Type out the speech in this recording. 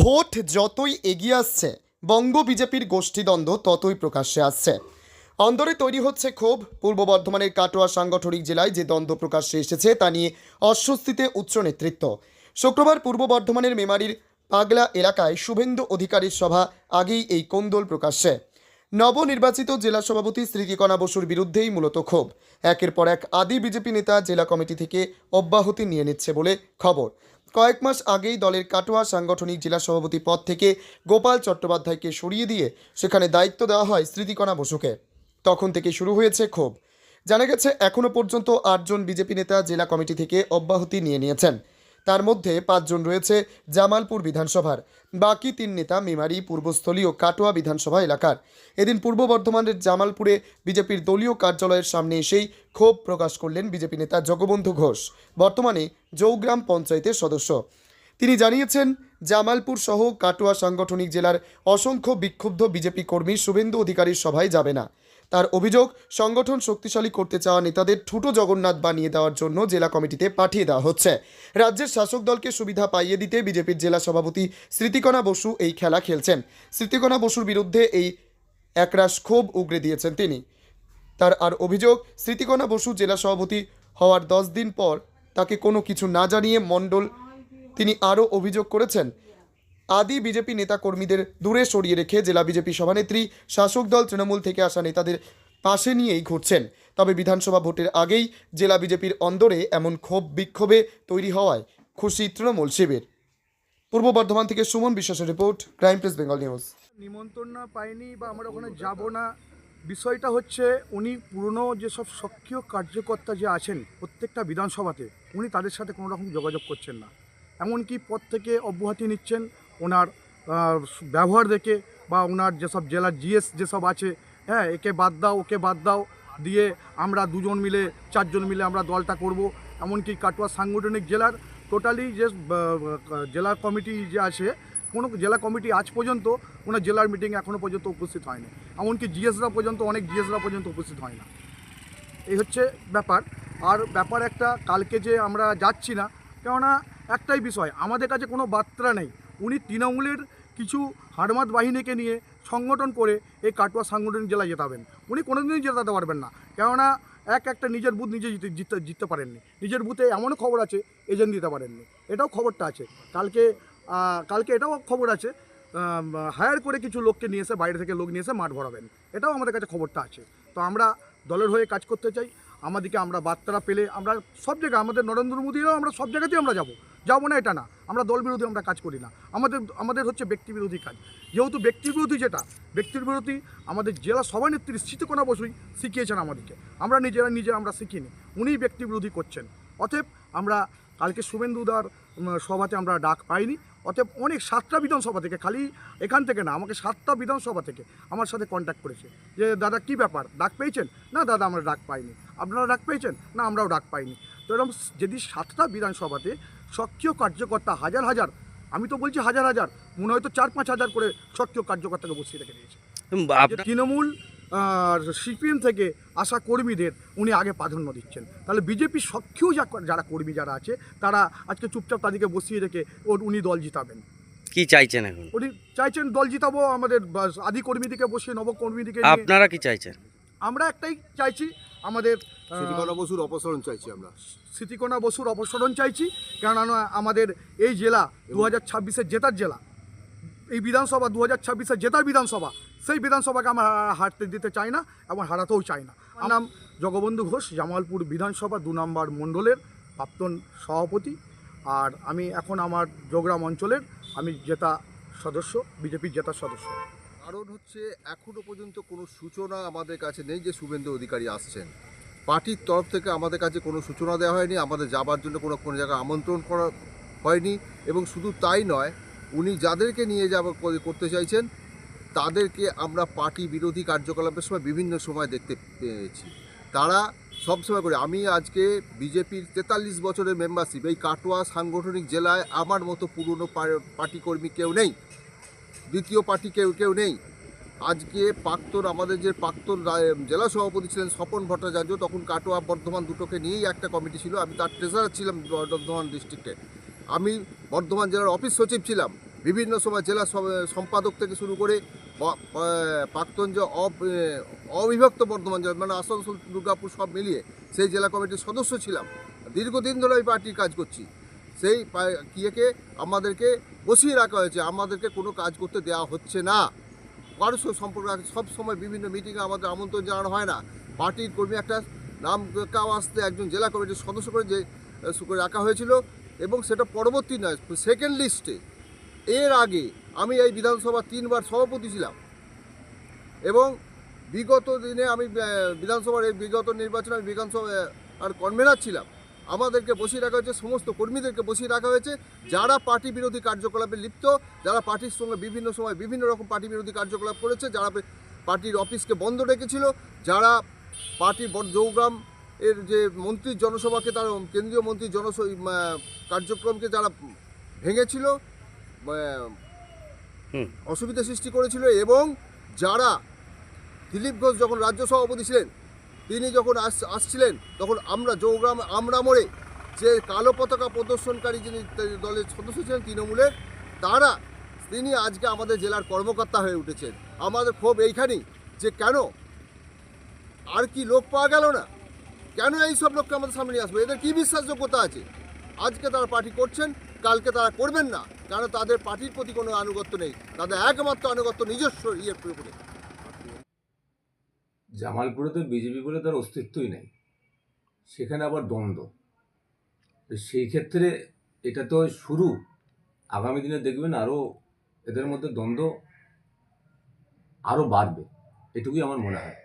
Vote যতই এগিয়ে আসছে, বঙ্গ বিজেপির গোষ্ঠীদ্বন্দ্ব ততই প্রকাশ্যে আসছে। অন্দরে তৈরি হচ্ছে ক্ষোভ, পূর্ব বর্ধমানের কাটোয়া সাংগঠনিক জেলায় যে দ্বন্দ্ব প্রকাশ্যে এসেছে তা নিয়ে অস্বস্তিতে উচ্চ নেতৃত্ব। শুক্রবার পূর্ব বর্ধমানের মেমারির পাগলা এলাকায় শুভেন্দু অধিকারীর সভা আগেই এই কোন্দল প্রকাশ্যে। নবনির্বাচিত জেলা সভাপতি স্মৃতিকণা বসুর বিরুদ্ধেই মূলত ক্ষোভ। একের পর এক আদি বিজেপি নেতা জেলা কমিটি থেকে অব্যাহতি নিয়ে নিচ্ছে বলে খবর। কয়েক মাস আগেই দলের কাটোয়া সাংগঠনিক জেলা সভাপতি পদ থেকে গোপাল চট্টোপাধ্যায়কে সরিয়ে দিয়ে সেখানে দায়িত্ব দেওয়া হয় স্মৃতিকণা বসুকে। তখন থেকে শুরু হয়েছে ক্ষোভ। জানা গেছে এখনও পর্যন্ত আটজন বিজেপি নেতা জেলা কমিটি থেকে অব্যাহতি নিয়ে নিয়েছেন। তার মধ্যে পাঁচজন রয়েছে জামালপুর বিধানসভার। বাকি তিন নেতা মেমারি, পূর্বস্থলী ও কাটোয়া বিধানসভা এলাকার। এদিন পূর্ব বর্ধমানের জামালপুরে বিজেপির দলীয় কার্যালয়ের সামনে এসেই ক্ষোভ প্রকাশ করলেন বিজেপি নেতা জগবন্ধু ঘোষ, বর্তমানে জৌগ্রাম পঞ্চায়েতের সদস্য। তিনি জানিয়েছেন, জামালপুর সহ কাটোয়া সাংগঠনিক জেলার অসংখ্য বিক্ষুব্ধ বিজেপি কর্মী শুভেন্দু অধিকারীর সভায় যাবে না। তার অভিযোগ, সংগঠন শক্তিশালী করতে চাওয়া নেতাদের ঠুটো জগন্নাথ বানিয়ে দেওয়ার জন্য জেলা কমিটিতে পাঠিয়ে দেওয়া হচ্ছে। রাজ্যের শাসক দলকে সুবিধা পাইয়ে দিতে বিজেপির জেলা সভাপতি স্মৃতিকণা বসু এই খেলা খেলছেন। স্মৃতিকণা বসুর বিরুদ্ধে এই একরাশ ক্ষোভ উগরে দিয়েছেন তিনি। তার আর অভিযোগ, স্মৃতিকণা বসু জেলা সভাপতি হওয়ার দশ দিন পর তাকে কোনো কিছু না জানিয়ে মণ্ডল তিনি আরও অভিযোগ করেছেন আদি বিজেপি নেতাকর্মীদের দূরে সরিয়ে রেখে জেলা বিজেপি সভানেত্রী, শাসক দল তৃণমূল থেকে আসা নেতাদের পাশে নিয়েই ঘুরছেন। তবে বিধানসভা ভোটের আগেই জেলা বিজেপির অন্দরে এমন ক্ষোভ বিক্ষোভে তৈরি হওয়ায় খুশি তৃণমূল শিবির। পূর্ব বর্ধমান থেকে সুমন বিশ্বাসের report, crime press Bengal news. নিমন্ত্রণ না পাইনি বা আমরা ওখানে যাব না। বিষয়টা হচ্ছে উনি পুরনো যেসব সক্রিয় কার্যকর্তা যে আছেন প্রত্যেকটা বিধানসভাতে, উনি তাদের সাথে কোনো রকম যোগাযোগ করছেন না। এমনকি পদ থেকে অব্যাহতি নিচ্ছেন ওনার ব্যবহার দেখে বা ওনার যেসব জেলার জিএস যেসব আছে হ্যাঁ একে বাদ দাও, ওকে বাদ দাও, দিয়ে আমরা দুজন মিলে, চারজন মিলে আমরা দলটা করব। এমনকি কাটোয়া সাংগঠনিক জেলার টোটালি যে জেলা কমিটি যে আছে, কোনো জেলা কমিটি আজ পর্যন্ত কোনো জেলার মিটিং এখনও পর্যন্ত উপস্থিত হয়নি। এমনকি জিএসরা পর্যন্ত, অনেক জিএসরা পর্যন্ত উপস্থিত হয় না। এই হচ্ছে ব্যাপার। আর ব্যাপার একটা, কালকে যে আমরা যাচ্ছি না, কেননা একটাই বিষয়, আমাদের কাছে কোনো বার্তা নেই। উনি তৃণমূলের কিছু হারমাত বাহিনীকে নিয়ে সংগঠন করে এই কাটোয়া সাংগঠনিক জেলায় জেতাবেন। উনি কোনোদিনই জেতাতে পারবেন না। কেননা এক একটা নিজের বুথ নিজে জিতে, জিততে জিততে পারেননি। নিজের বুথে এমনও খবর আছে, এজেন্ট দিতে পারেননি। এটাও খবরটা আছে। কালকে কালকে এটাও খবর আছে হায়ার করে কিছু লোককে নিয়ে এসে, বাইরে থেকে লোক নিয়ে এসে মাঠ ভরাবেন। এটাও আমাদের কাছে খবরটা আছে। তো আমরা দলের হয়ে কাজ করতে চাই। আমাদেরকে আমরা বার্তাটা পেলে আমরা সব জায়গায়, আমাদের নরেন্দ্র মোদীরাও আমরা সব জায়গাতেই আমরা যাব। যাব না এটা না, আমরা দল বিরোধী আমরা কাজ করি না। আমাদের আমাদের হচ্ছে ব্যক্তিবিরোধী কাজ। যেহেতু ব্যক্তি বিরোধী যেটা ব্যক্তির বিরোধী আমাদের জেলা সভানেত্রী স্মৃতিকোনা বসুই শিখিয়েছেন আমাদেরকে। আমরা নিজেরা নিজে আমরা শিখিনি, উনিই ব্যক্তি বিরোধী করছেন। অতএব আমরা কালকে শুভেন্দুদার সভাতে আমরা ডাক পাইনি। অতএব অনেক সাতটা বিধানসভা থেকে, খালি এখান থেকে না, আমাকে সাতটা বিধানসভা থেকে আমার সাথে কন্ট্যাক্ট করেছে। যে, দাদা, কি ব্যাপার? ডাক পেয়েছেন? না, দাদা, আমরা ডাক পাইনি। আপনারা ডাক পেয়েছেন? না, আমরাও ডাক পাইনি। তো এরকম যদি সাতটা বিধানসভাতে সক্রিয় কার্যকর্তা হাজার হাজার আমি তো বলছি হাজার হাজার মনে হয়তো চার পাঁচ হাজার করে সক্রিয় কার্যকর্তাকে বসিয়ে রেখে দিয়েছে। তৃণমূল আর সিপিএম থেকে আসা কর্মীদের উনি আগে প্রাধান্য দিচ্ছেন। তাহলে বিজেপি সক্রিয় যা যারা কর্মী যারা আছে তারা আজকে চুপচাপ তাদেরকে বসিয়ে রেখে ওর উনি দল জিতাবেন। কি চাইছেন এখন? উনি চাইছেন দল জিতাবো আমাদের আদি কর্মীদিকে বসিয়ে নবকর্মীদিকে নিয়ে আপনারা কি চাইছেন? আমরা একটাই চাইছি আমাদের স্মৃতিকণা বসুর অপসারণ চাইছি আমরা। স্মৃতিকণা বসুর অপসারণ চাইছি কেননা আমাদের এই জেলা দু হাজার ছাব্বিশের জেতার জেলা এই বিধানসভা দু হাজার ছাব্বিশের জেতার বিধানসভা সেই বিধানসভাকে আমরা হারতে দিতে চাই না এবং হারাতেও চাই না। আমার নাম জগবন্ধু ঘোষ জামালপুর বিধানসভা দু নম্বর মণ্ডলের প্রাক্তন সভাপতি আর আমি এখন আমার যোগরাম অঞ্চলের আমি জেতা সদস্য বিজেপির জেতার সদস্য। কারণ হচ্ছে এখনও পর্যন্ত কোনো সূচনা আমাদের কাছে নেই যে শুভেন্দু অধিকারী আসছেন। পার্টির তরফ থেকে আমাদের কাছে কোনো সূচনা দেওয়া হয়নি, আমাদের যাবার জন্য কোনো কোনো জায়গায় আমন্ত্রণ করা হয়নি এবং শুধু তাই নয়, উনি যাদেরকে নিয়ে যাব করতে চাইছেন, তাদেরকে আমরা পার্টি বিরোধী কার্যকলাপের সময় বিভিন্ন সময় দেখতে পেয়েছি। তারা সবসময় করে, আমি আজকে বিজেপির তেতাল্লিশ বছরের মেম্বারশিপ এই কাটোয়া সাংগঠনিক জেলায় আমার মতো পুরনো পার্টি কর্মী কেউ নেই। দ্বিতীয় পার্টি কেউ কেউ নেই। আজকে প্রাক্তন আমাদের যে প্রাক্তন জেলা সভাপতি ছিলেন স্বপন ভট্টাচার্য, তখন কাটোয়া বর্ধমান দুটোকে নিয়েই একটা কমিটি ছিল। আমি তার ট্রেজারার ছিলাম বর্ধমান ডিস্ট্রিক্টে আমি বর্ধমান জেলার অফিস সচিব ছিলাম। বিভিন্ন সময় জেলা সম্পাদক থেকে শুরু করে প্রাক্তন যে অবিভক্ত বর্ধমান জেলা মানে আসানসোল, দুর্গাপুর সব মিলিয়ে সেই জেলা কমিটির সদস্য ছিলাম। দীর্ঘদিন ধরে ওই পার্টির কাজ করছি। সেই কিয়েকে আমাদেরকে বসিয়ে রাখা হয়েছে। আমাদেরকে কোনো কাজ করতে দেওয়া হচ্ছে না। কারোর সঙ্গে সম্পর্ক সব সময় বিভিন্ন মিটিংয়ে আমাদের আমন্ত্রণ জানানো হয় না। পার্টির কর্মী একটা নাম কাও আসতে একজন জেলা কমিটির সদস্য করে যে করে রাখা হয়েছিল এবং সেটা পরবর্তী নয় সেকেন্ড লিস্টে এর আগে আমি এই বিধানসভা তিনবার সভাপতি ছিলাম। এবং বিগত দিনে আমি বিধানসভার এই বিগত নির্বাচনে আমি বিধানসভা আর কনভেনার ছিলাম। আমাদেরকে বসিয়ে রাখা হয়েছে সমস্ত কর্মীদেরকে বসিয়ে রাখা হয়েছে যারা পার্টি বিরোধী কার্যকলাপে লিপ্ত যারা পার্টির সঙ্গে বিভিন্ন সময় বিভিন্ন রকম পার্টি বিরোধী কার্যকলাপ করেছে যারা পার্টির অফিসকে বন্ধ রেখেছিল যারা পার্টির বড় জৌগ্রাম এর যে মন্ত্রীর জনসভাকে তারা কেন্দ্রীয় মন্ত্রীর জনস কার্যক্রমকে যারা ভেঙেছিল অসুবিধা সৃষ্টি করেছিল এবং যারা দিলীপ ঘোষ যখন রাজ্য সভাপতি ছিলেন তিনি যখন আস, আসছিলেন, তখন আমরা জৌগ্রাম, আমরা মোড়ে যে কালো পতাকা প্রদর্শনকারী যিনি দলের সদস্য ছিলেন তৃণমূলের, তারা, তিনি আজকে আমাদের জেলার কর্মকর্তা হয়ে উঠেছেন। আমাদের ক্ষোভ এইখানেই যে কেন? আর কি লোক পাওয়া গেল না? কেন এই সব লোককে আমাদের সামনে আসবে? এদের কি বিশ্বাসযোগ্যতা আছে? আজকে তারা পার্টি করছেন, কালকে তারা করবেন না কারণ তাদের পার্টির প্রতি কোনো আনুগত্য নেই? তাদের একমাত্র আনুগত্য নিজস্ব ইয়ের উপরে জামালপুরে তো বিজেপি বলে তার অস্তিত্বই নেই। সেখানে আবার দ্বন্দ্ব। সেই ক্ষেত্রে এটা তো শুরু। আগামী দিনে দেখবেন আরও এদের মধ্যে দ্বন্দ্ব আরও বাড়বে, এটুকুই আমার মনে হয়।